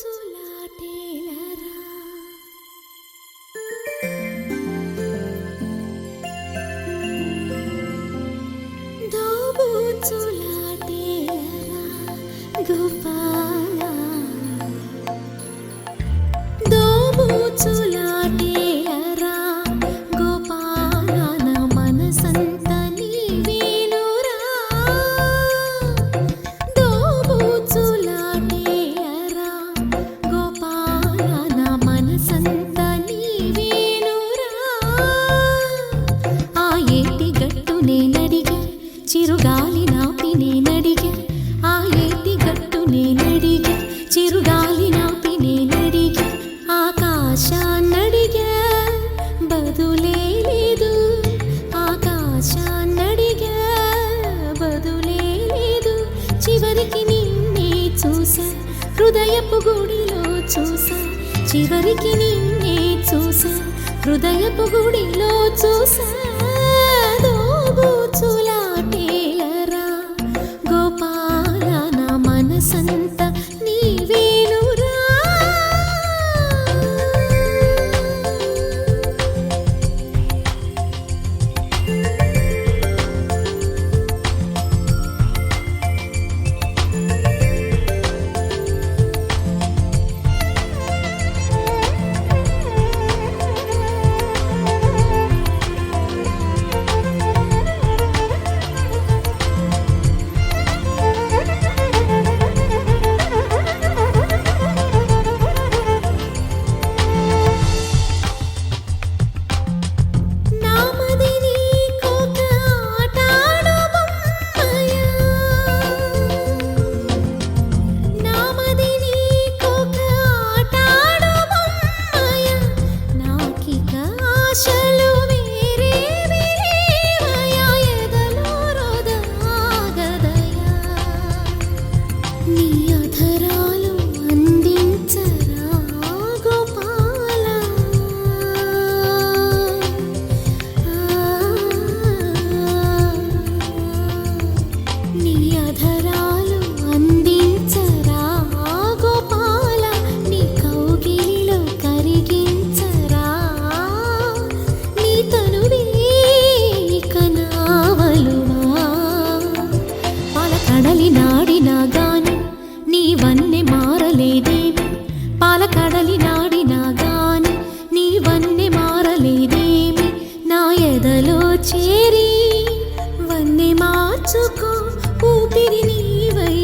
चुलाटेला చివరికి నిన్నే చూసా. హృదయపు గుడిలో చూసా. చివరికి నిన్నే చూసా. హృదయపు గుడిలో చూసా. తొలి నాడినా గాని నీ మారలేదేమి? పాలకడలి నాడినా గాని నీ మారలేదేమి? నా ఎదలో చేరి వన్నె మార్చుకో ఊపిరి నీవై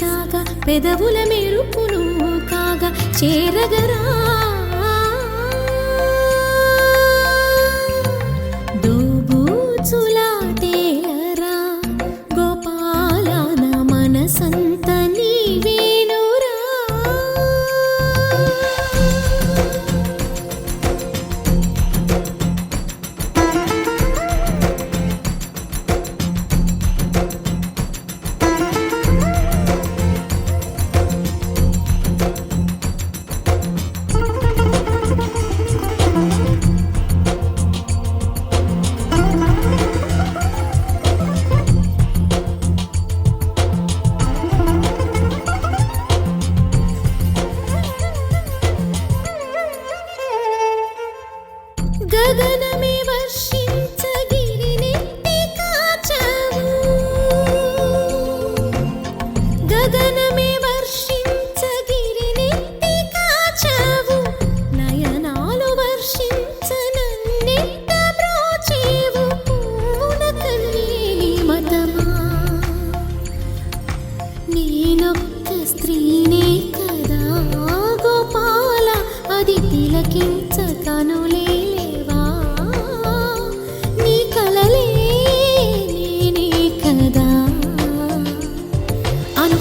సాగా పెదవుల మెరుపును కాగా చేరగరా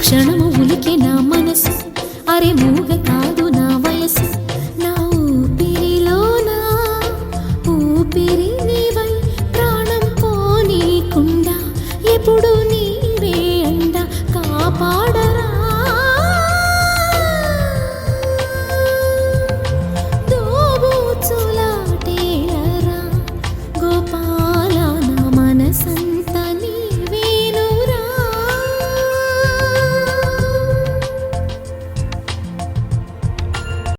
క్షణము ఉలికి నా మనసు. అరే మూగ కాదు